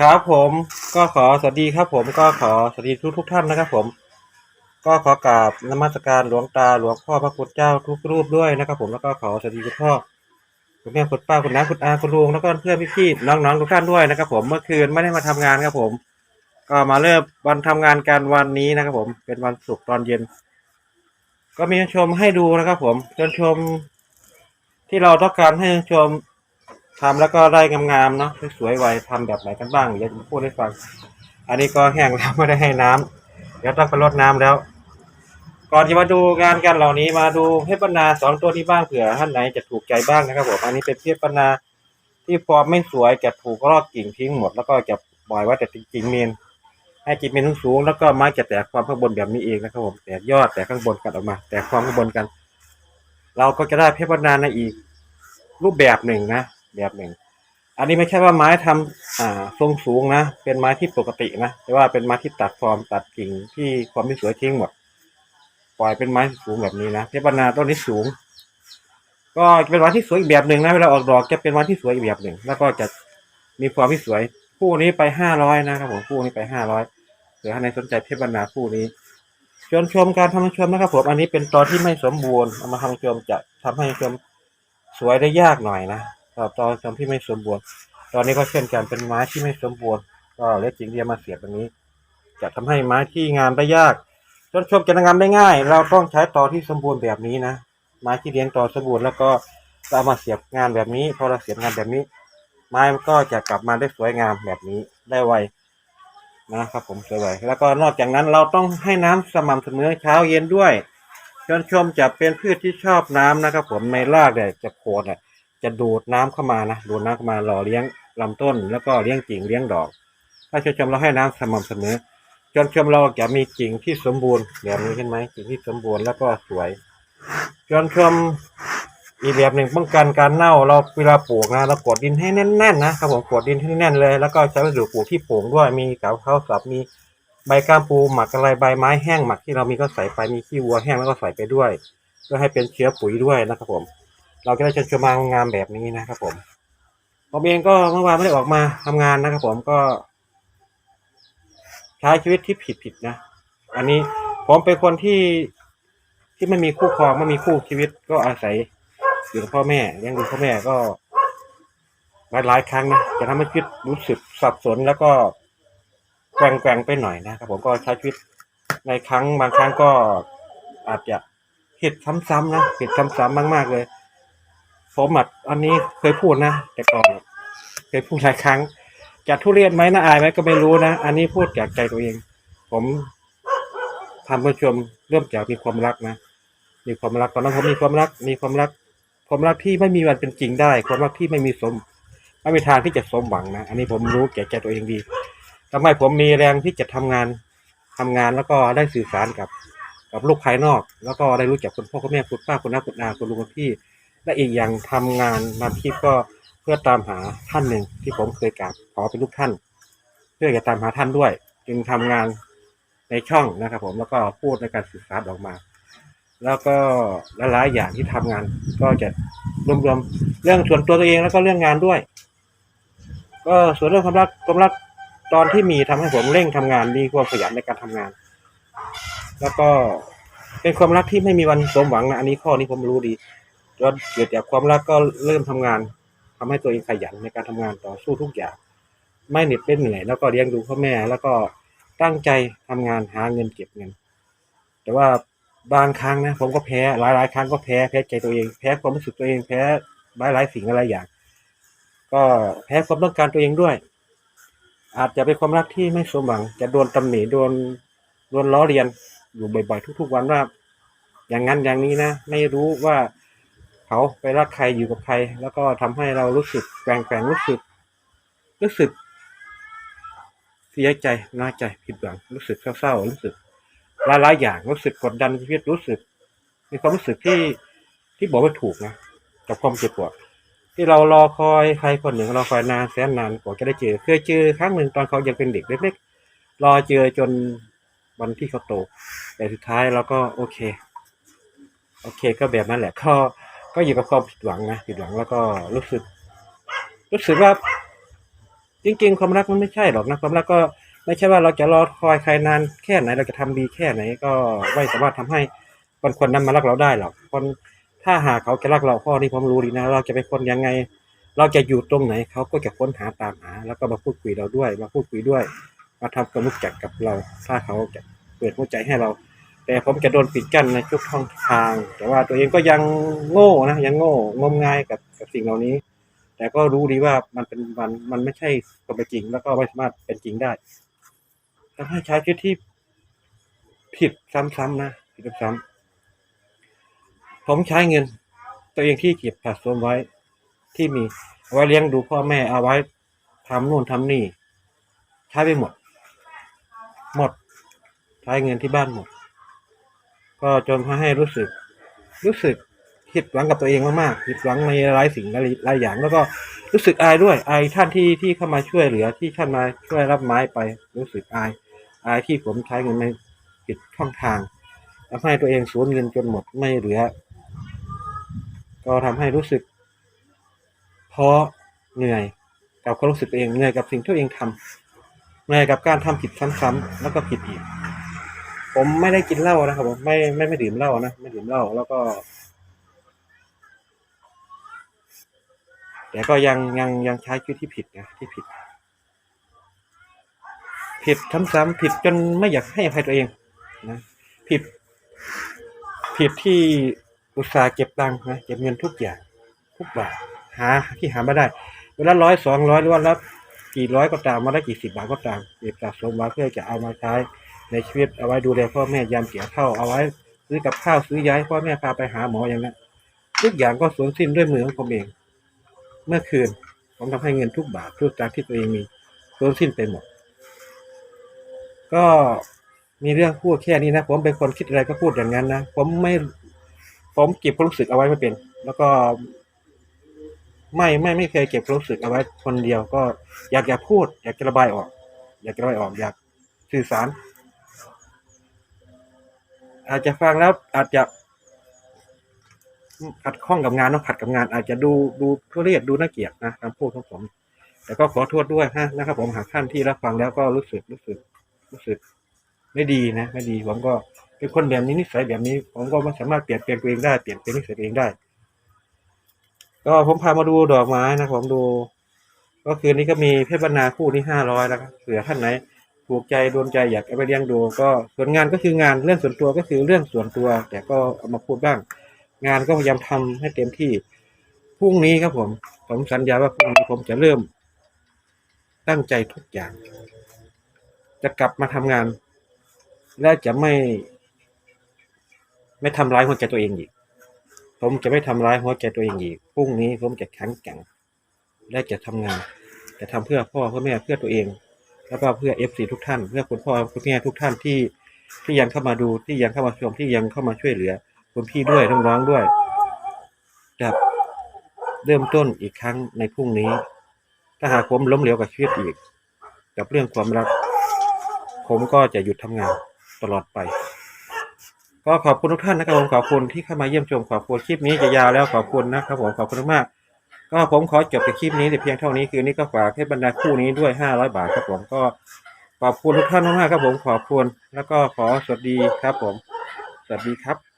ครับผมก็ขอสวัสดีครับผมก็ขอสวัสดีทุกทุกท่านนะครับผม ก็ขอกราบนมัสการหลวงตาหลวงพ่อพระคุณเจ้าทุกรูปด้วยนะครับ ผมแล้วก็ขอสวัสดีคุณพ่อคุณแม่คุณป้าคุณน้าคุณอาคุณลุงแล้วก็เพื่อนพี่ๆน้องๆทุกท่านด้วยนะครับ ผมเมื่อคืนไม่ได้มาทำงานครับผม ก็มาเริ่มวันทำงานกันวันนี้นะครับ ผมเป็นวันศุกร์ตอนเย็น ก็มีชมให้ดูนะครับ ผมชมที่เราต้องการให้ชม ทำแล้วก็ได้งามๆเนาะสวยๆไวทำแบบไหนกันบ้างเดี๋ยวจะพูดให้ฟัง อันนี้ก็แห้งแล้วไม่ได้ให้น้ำเดี๋ยวต้องไปรดน้ำแล้ว ก่อนจะมาดูงานกันเหล่านี้มาดูเพชรบรรณาสองตัวนี้บ้างเผื่อท่านไหนจะถูกใจบ้างนะครับผมอันนี้เป็นเพชรบรรณาที่ฟอร์มไม่สวยจะถูกรอกกิ่งทิ้งหมด แล้วก็จะปล่อยไว้แต่กิ่งเมนให้กิ่งเมนสูงแล้วก็ไม้จะแตกความข้างบนแบบนี้เองนะครับผมแตกยอดแตกข้างบนกันออกมา แตกความข้างบนกัน เราก็จะได้เพชรบรรณาในอีกรูปแบบหนึ่งนะ แบบหนึ่ง อันนี้ไม่ใช่ว่าไม้ทำอ่าทรงสูงนะ เป็นไม้ที่ปกตินะ แต่ว่าเป็นไม้ที่ตัดฟอร์มตัดกิ่งที่ความไม่สวยทิ้งหมด ปล่อยเป็นไม้สูงแบบนี้นะเพชรบรรณาต้นนี้สูง ก็เป็นไม้ที่สวยอีกแบบหนึ่งนะ เวลาออกดอกจะเป็นไม้ที่สวยอีกแบบหนึ่ง แล้วก็จะมีความที่สวย คู่นี้ไปห้าร้อยนะครับผม คู่นี้ไปห้าร้อยหรือท่าใดสนใจเพชรบรรณาคู่นี้ชวนชมการทำชมนะครับผมอันนี้เป็นตอนที่ไม่สมบูรณ์เอามาทำชมจะทำให้ชมสวยได้ยากหน่อยนะ ต่อตอนชมที่ไม่สมบูรณ์ตอนนี้ก็เช่นกันเป็นไม้ที่ไม่สมบูรณ์ก็เล็กจริงเดียมาเสียบตรงนี้ จะทำให้ไม้ที่งามได้ยากจนชมจะงามได้ง่าย เราต้องใช้ตอที่สมบูรณ์แบบนี้นะไม้ที่เลี้ยงตอสมบูรณ์แล้วก็เราเอามาเสียบงานแบบนี้พอเราเสียบงานแบบนี้ ไม้มันก็จะกลับมาได้สวยงามแบบนี้ได้ไวนะครับผมสวยไวแล้วก็นอกจากนั้นเราต้องให้น้ำสม่ำเสมอเช้าเย็นด้วยชนชมจะเป็นพืชที่ชอบน้ำนะครับผมในรากเนี่ยจะโคนอะ จะดูดน้ำเข้ามานะดูดน้ำเข้ามาหล่อเลี้ยงลำต้น แล้วก็เลี้ยงกิ่งเลี้ยงดอก ถ้าชนชมเราให้น้ำสม่ำเสมอจนชมเราจะมีกิ่งที่สมบูรณ์แบบนี้เห็นไหมกิ่งที่สมบูรณ์แล้วก็สวย จนชมอีกแบบหนึ่งป้องกันการเน่าเราเวลาปลูกนะเรากดดินให้แน่นๆนะครับผมกดดินให้แน่นเลย แล้วก็ใช้วัสดุปลูกที่โป่งด้วยมีกาวข้าวสับมีใบก้ามปูหมักอะไรใบไม้แห้งหมักที่เรามีก็ใส่ไปมีขี้วัวแห้งแล้วก็ใส่ไปด้วยเพื่อให้เป็นเชื้อปุ๋ยด้วยนะครับผม เราจะได้ชมชมมางามแบบนี้นะครับผมผมเองก็เมื่อวานไม่ได้ออกมาทำงานนะครับผมก็ ใช้ชีวิตที่ผิดผิดๆนะ อันนี้ผมเป็นคนที่ที่ไม่มีคู่ครองไม่มีคู่ชีวิตก็อาศัยอยู่กับพ่อแม่เลี้ยงดูพ่อแม่ก็หลายหลายครั้งนะจะทำให้ชีวิตรู้สึกสับสนแล้วก็แกว่งแกว่งๆไปหน่อยนะครับผมก็ใช้ชีวิตในครั้งบางครั้งก็อาจจะผิดซ้ำๆนะผิดซ้ำๆมากๆเลย ผมอะอันนี้เคยพูดนะ แต่ก่อนเคยพูดหลายครั้งจะทุเรียนไหมนะอายไหมก็ไม่รู้นะ อันนี้พูดจากใจตัวเอง ผมทำผู้ชมเริ่มจากมีความรักนะ มีความรักตอนนั้นผมมีความรัก มีความรัก ความรักที่ไม่มีวันเป็นจริงได้ ความรักที่ไม่มีสม ไม่มีทางที่จะสมหวังนะ อันนี้ผมรู้แก่ใจตัวเองดีทำให้ผมมีแรงที่จะทำงานทำงานแล้วก็ได้สื่อสารกับ กับลูกภายนอก แล้วก็ได้รู้จักคุณพ่อคุณแม่คุณป้าคุณน้าคุณอาคุณลุงคุณพี่ และอีกอย่างทำงานนำคลิปก็เพื่อตามหาท่านหนึ่งที่ผมเคยกราบขอเป็นลูกท่าน เพื่อจะตามหาท่านด้วย จึงทำงานในช่องนะครับ ผมแล้วก็พูดในการสื่อสารออกมา แล้วก็หลายๆอย่างที่ทำงานก็จะรวมๆเรื่องส่วนตัวตัวเองแล้วก็เรื่องงานด้วย ก็ส่วนเรื่องความรักความรักตอนที่มีทำให้ผมเร่งทำงานมีความขยันในการทำงาน แล้วก็เป็นความรักที่ไม่มีวันสมหวังนะอันนี้ข้อนี้ผมรู้ดี จนเกิดจากความรักก็เริ่มทำงานทำให้ตัวเองขยันในการทำงานต่อสู้ทุกอย่าง ไม่เหน็ดไม่เหนื่อย แล้วก็เลี้ยงดูพ่อแม่ แล้วก็ตั้งใจทำงานหาเงินเก็บเงิน แต่ว่าบางครั้งนะผมก็แพ้หลายหลายๆครั้งก็แพ้แพ้ใจตัวเอง แพ้ความรู้สึกตัวเองแพ้หลายหลายๆสิ่งอะไรอย่าง ก็แพ้ความต้องการตัวเองด้วย อาจจะเป็นความรักที่ไม่สมหวัง จะโดนตำหนิโดนโดนล้อเลียนอยู่บ่อยๆทุก ๆ วันว่า อย่างนั้นอย่างนี้นะ ไม่รู้ว่า เขาไปรักใครอยู่กับใคร แล้วก็ทำให้เรารู้สึกแปลงๆรู้สึก รู้สึก เสียใจน้อยใจผิดหวังรู้สึกเศร้าๆรู้สึกหลายๆอย่างรู้สึกกดดันชีวิตรู้สึก มีความรู้สึกที่ที่บอกไม่ถูกนะกับความเจ็บปวดที่เรารอคอยใครคนหนึ่งรอคอยนานแสนนานกว่าจะได้เจอเคยเจอครั้งหนึ่งตอนเขายังเป็นเด็กเล็กๆรอเจอจนวันที่เขาโตแต่สุดท้ายเราก็โอเค โอเคก็แบบนั้นแหละก็ ก็อยู่กับความผิดหวังนะผิดหวังแล้วก็รู้สึก รู้สึกว่า จริง ๆ ความรักมันไม่ใช่หรอกนะความรักก็ไม่ใช่ว่าเราจะรอคอยใครนานแค่ไหนเราจะทำดีแค่ไหน ก็ไม่สามารถทำให้คนคนนั้นมารักเราได้หรอกคนถ้าหากเขาจะรักเราข้อนี้ผมรู้ดีนะ เราจะเป็นคนยังไง เราจะอยู่ตรงไหนเขาก็จะค้นหาตามหา แล้วก็มาพูดคุยเราด้วย มาพูดคุยด้วย มาทำความรู้จักกับเรา ถ้าเขาจะเปิดหัวใจให้เรา แต่ผมจะโดนปิดกั้นในทุกช่องทาง แต่ว่าตัวเองก็ยังโง่นะยังโง่งมงายกับกับสิ่งเหล่านี้ แต่ก็รู้ดีว่ามันเป็นมันมันไม่ใช่ความเป็นจริง แล้วก็ไม่สามารถเป็นจริงได้ทำให้ใช้ชีวิตที่ผิดซ้ำๆนะผิดซ้ำๆผมใช้เงิน ตัวเองที่เก็บสะสมไว้ที่มีไว้เลี้ยงดูพ่อแม่เอาไว้ทำนู่นทำนี่ ใช้ไปหมด หมดใช้เงินที่บ้านหมด ก็จนทำให้รู้สึก รู้สึกผิดหวังกับตัวเองมากๆผิดหวังในหลายสิ่งหลายอย่าง แล้วก็รู้สึกอายด้วยอายท่านที่ที่เข้ามาช่วยเหลือที่ท่านมาช่วยรับไม้ไป รู้สึกอายอายที่ผมใช้เงินในผิดช่องทางทำให้ตัวเองสูญเงินจนหมดไม่เหลือ ก็ทำให้รู้สึกท้อเหนื่อยกับความรู้สึกตัวเองเหนื่อยกับสิ่งที่ตัวเองทำเหนื่อยกับการทำผิดซ้ำๆแล้วก็ผิดอีก ผมไม่ได้กินเหล้านะครับผมไม่ไม่ไม่ดื่มเหล้านะไม่ดื่มเหล้าแล้วก็ แต่ก็ยังยังยังใช้ชีวิตที่ผิดนะที่ผิด ผิดซ้ำๆผิดจนไม่อยากให้อภัยตัวเองนะผิด ผิดที่อุตสาห์เก็บตังค์นะเก็บเงินทุกอย่าง ทุกบาทหาที่หาไมาได้เวลาร้อยสองร้อยหรือว่าละกี่ร้อยก็ตามมาได้กี่สิบบาทก็ตามเก็บสะสมมาเพื่อจะเอามาใช้ ในชีวิตเอาไว้ดูแลพ่อแม่ยามเกี่ยวข้าเอาไว้ซื้อกับข้าวซื้อย้ายพ่อแม่พาไปหาหมออย่างนั้นทุกอย่างก็สูญสิ้นด้วยมือของผมเอง เมื่อคืนผมทำให้เงินทุกบาททุกสตางค์ที่ตัวเองมีสูญสิ้นไปหมด ก็มีเรื่องพูดแค่นี้นะ ผมเป็นคนคิดอะไรก็พูดอย่างนั้นนะผมไม่ผมเก็บความรู้สึกเอาไว้ไม่เป็น แล้วก็ ไม่ไม่ไม่เคยเก็บความรู้สึกเอาไว้คนเดียวก็อยากอยากพูด อยากจะระบายออก อยากจะระบายออกอยากสื่อสาร อาจจะฟังแล้วอาจจะขัดข้องกับงานเนาะขัดกับงาน อาจจะดูดูทุเรศดูน่าเกลียดนะคำพูดของผม แต่ก็ขอโทษด้วยฮะนะครับ ผมหากท่านที่รับฟังแล้วก็รู้สึกรู้สึกรู้สึก ไม่ดีนะ ไม่ดีผมก็เป็นคนแบบนี้นิสัยแบบนี้ ผมก็ไม่สามารถเปลี่ยนแปลงตัวเองได้เปลี่ยนแปลงนิสัยตัวเองได้ ก็ผมพามาดูดอกไม้นะผมดู ก็คืนนี้ก็มีเพชรบรรณาคู่ที่ห้าร้อยแล้วเผื่อท่านไหน ถูกใจโดนใจอยากเอาไปเลี้ยงดู ก็ส่วนงานก็คืองานเรื่องส่วนตัวก็คือเรื่องส่วนตัว แต่ก็เอามาพูดบ้าง งานก็พยายามทำให้เต็มที่พรุ่งนี้ครับผมผมสัญญาว่าพรุ่งนี้ผมจะเริ่ม ตั้งใจทุกอย่าง จะกลับมาทำงาน และจะไม่ ไม่ทำร้ายหัวใจตัวเองอีก ผมจะไม่ทำร้ายหัวใจตัวเองอีกพรุ่งนี้ผมจะแข็งแกร่งและจะทำงาน จะทำเพื่อพ่อเพื่อแม่เพื่อตัวเอง แล้วก็เพื่อเอฟซีทุกท่านเพื่อคุณพ่อคุณแม่ทุกท่านที่ที่ยังเข้ามาดูที่ยังเข้ามาชมที่ยังเข้ามาช่วยเหลือคุณพี่ด้วยน้องๆด้วยจะเริ่มต้นอีกครั้งในพรุ่งนี้ ถ้าหากผมล้มเหลวกับชีวิตอีก กับเรื่องความรัก ผมก็จะหยุดทำงานตลอดไป ก็ขอบคุณทุกท่านนะครับผมขอบคุณที่เข้ามาเยี่ยมชมขอบคุณคลิปนี้จะยาวแล้วขอบคุณนะครับผมขอบคุณมาก ก็ผมขอจบในคลิปนี้แต่เพียงเท่านี้คือนี่ก็ฝากให้บรรดาคู่นี้ด้วยห้าร้อยบาทครับผมก็ขอบคุณทุกท่านมากๆครับผมขอบคุณแล้วก็ขอสวัสดีครับผม สวัสดีครับ